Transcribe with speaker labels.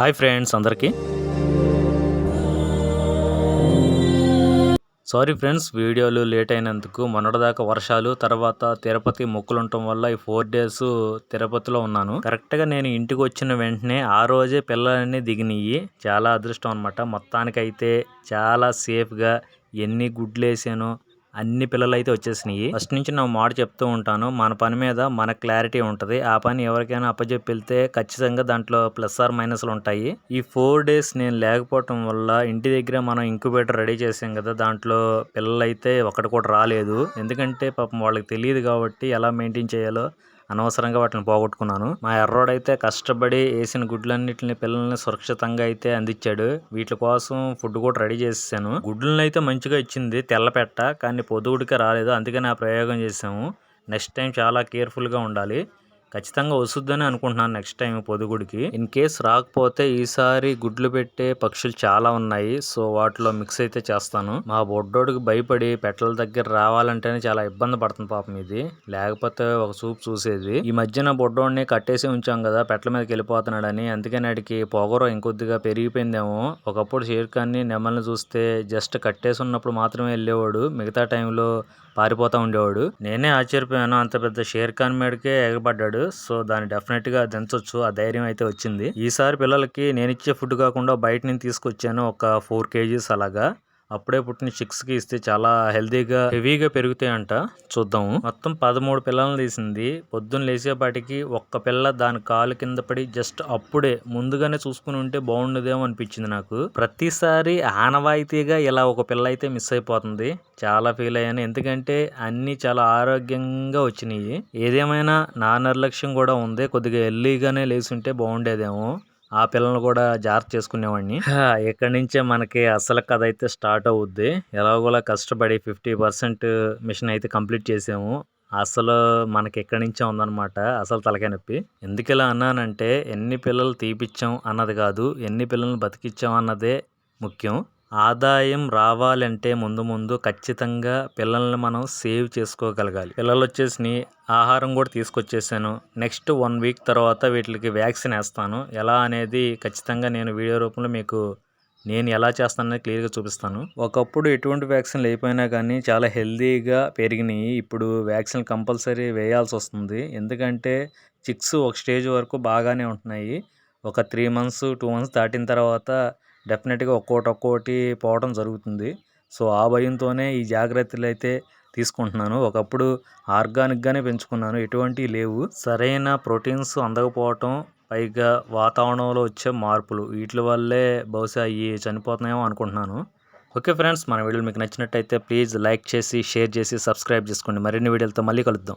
Speaker 1: Hi friends అందరికీ. Sorry friends వీడియోలు late అయినందుకు మొన్నటిదాకా వర్షాలు తర్వాత తిరుపతి మొక్కులుండటం వల్ల ఈ ఫోర్ డేస్ తిరుపతిలో ఉన్నాను. కరెక్ట్గా నేను ఇంటికి వచ్చిన వెంటనే ఆ రోజే పిల్లలన్నీ దిగినాయి చాలా అదృష్టం అనమాట మొత్తానికైతే చాలా సేఫ్గా ఎన్ని గుడ్లు వేసానో అన్ని పిల్లలు అయితే వచ్చేసినాయి. ఫస్ట్ నుంచి నా మాట చెప్తూ ఉంటాను. మన పని మీద మన క్లారిటీ ఉంటుంది. ఆ పని ఎవరికైనా అప్పచెప్పి వెళ్తే ఖచ్చితంగా దాంట్లో ప్లస్ ఆర్ మైనస్లు ఉంటాయి. ఈ ఫోర్ డేస్ నేను లేకపోవటం వల్ల ఇంటి దగ్గర మనం ఇంక్యుబేటర్ రెడీ చేసాం కదా దాంట్లో పిల్లలు అయితే ఒకటి కూడా రాలేదు. ఎందుకంటే పాపం వాళ్ళకి తెలియదు కాబట్టి ఎలా మెయింటైన్ చేయాలో అనవసరంగా వాటిని పోగొట్టుకున్నాను. మా ఎర్రోడైతే కష్టపడి వేసిన గుడ్లన్నిటిని పిల్లల్ని సురక్షితంగా అయితే అందించాడు. వీటి కోసం ఫుడ్ కూడా రెడీ చేసాను గుడ్లను అయితే మంచిగా ఇచ్చింది తెల్లపెట్ట కానీ పొదుగుడికి రాలేదు. అందుకని ఆ ప్రయోగం చేసాము. నెక్స్ట్ టైం చాలా కేర్ఫుల్గా ఉండాలి. ఖచ్చితంగా వస్తుందని అనుకుంటున్నాను నెక్స్ట్ టైం పొదుగుడికి. ఇన్ కేస్ రాకపోతే ఈసారి గుడ్లు పెట్టే పక్షులు చాలా ఉన్నాయి. సో వాటిలో మిక్స్ అయితే చేస్తాను. మా బొడ్డోడికి భయపడి పెట్టల దగ్గర రావాలంటేనే చాలా ఇబ్బంది పడుతుంది పాపం ఇది. లేకపోతే ఒక సూప్ చూసేది. ఈ మధ్యన బొడ్డోడిని కట్టేసి ఉంచాం కదా పెట్టల మీదకి వెళ్ళిపోతున్నాడని. అందుకని వాడికి పొగరు ఇంకొద్దిగా పెరిగిపోయిందేమో. ఒకప్పుడు షేర్ఖాన్ని నెమల్ని చూస్తే జస్ట్ కట్టేసి ఉన్నప్పుడు మాత్రమే వెళ్ళేవాడు. మిగతా టైంలో పారిపోతూ ఉండేవాడు. నేనే ఆశ్చర్యపోయాను. అంత పెద్ద షేర్ ఖాన్ మేడకే ఎగబడ్డాడు. సో దాన్ని డెఫినెట్గా దించొచ్చు. ఆ ధైర్యం అయితే వచ్చింది. ఈసారి పిల్లలకి నేను ఇచ్చే ఫుడ్ కాకుండా బయట నుంచి తీసుకొచ్చాను. ఒక ఫోర్ కేజీస్ అలాగా. అప్పుడే పుట్టిన చిక్స్కి ఇస్తే చాలా హెల్దీగా హెవీగా పెరుగుతాయంట. చూద్దాము మొత్తం పదమూడు పిల్లలను తీసింది పొద్దున్న లేచేపాటికి ఒక్క పిల్ల దాని కాలు కింద పడి జస్ట్ అప్పుడే ముందుగానే చూసుకుని ఉంటే బాగుండదేమో అనిపించింది నాకు. ప్రతిసారి ఆనవాయితీగా ఇలా ఒక పిల్ల అయితే మిస్ అయిపోతుంది. చాలా ఫీల్ అయ్యాను. ఎందుకంటే అన్ని చాలా ఆరోగ్యంగా వచ్చినాయి. ఏదేమైనా నా నిర్లక్ష్యం కూడా ఉంది. కొద్దిగా ఎర్లీగానే లేచుంటే బాగుండేదేమో. ఆ పిల్లల్ని కూడా జాగ్రత్త చేసుకునేవాడిని. ఇక్కడి నుంచే మనకి అసలు కథ అయితే స్టార్ట్ అవుద్ది. ఎలాగోలా కష్టపడి ఫిఫ్టీ పర్సెంట్ మిషన్ అయితే కంప్లీట్ చేసాము. అసలు మనకి ఎక్కడి నుంచే ఉందన్నమాట అసలు తలకాయ నొప్పి. ఎందుకు ఇలా అన్నానంటే ఎన్ని పిల్లలు తీపిచ్చాం అన్నది కాదు ఎన్ని పిల్లల్ని బతికిచ్చాం అన్నదే ముఖ్యం. ఆదాయం రావాలంటే ముందు ముందు ఖచ్చితంగా పిల్లల్ని మనం సేవ్ చేసుకోగలగాలి. పిల్లలు వచ్చేసి ఆహారం కూడా తీసుకొచ్చేసాను. నెక్స్ట్ వన్ వీక్ తర్వాత వీటికి వ్యాక్సిన్ వేస్తాను. ఎలా అనేది ఖచ్చితంగా నేను వీడియో రూపంలో మీకు నేను ఎలా చేస్తానని క్లియర్గా చూపిస్తాను. ఒకప్పుడు ఎటువంటి వ్యాక్సిన్ లేకపోయినా కానీ చాలా హెల్తీగా పెరిగినాయి. ఇప్పుడు వ్యాక్సిన్ కంపల్సరీ వేయాల్సి వస్తుంది. ఎందుకంటే చిక్స్ ఒక స్టేజ్ వరకు బాగానే ఉంటున్నాయి. ఒక త్రీ మంత్స్ టూ మంత్స్ దాటిన తర్వాత డెఫినెట్గా ఒక్కోటి ఒక్కోటి పోవడం జరుగుతుంది. సో ఆ భయంతోనే ఈ జాగ్రత్తలు అయితే తీసుకుంటున్నాను. ఒకప్పుడు ఆర్గానిక్గానే పెంచుకున్నాను. ఎటువంటి లేవు. సరైన ప్రోటీన్స్ అందకపోవటం పైగా వాతావరణంలో వచ్చే మార్పులు వీటి వల్లే బహుశా అవి చనిపోతున్నాయేమో అనుకుంటున్నాను. ఓకే ఫ్రెండ్స్ మన వీడియోలు మీకు నచ్చినట్టయితే ప్లీజ్ లైక్ చేసి షేర్ చేసి సబ్స్క్రైబ్ చేసుకోండి. మరిన్ని వీడియోలతో మళ్ళీ కలుద్దాం.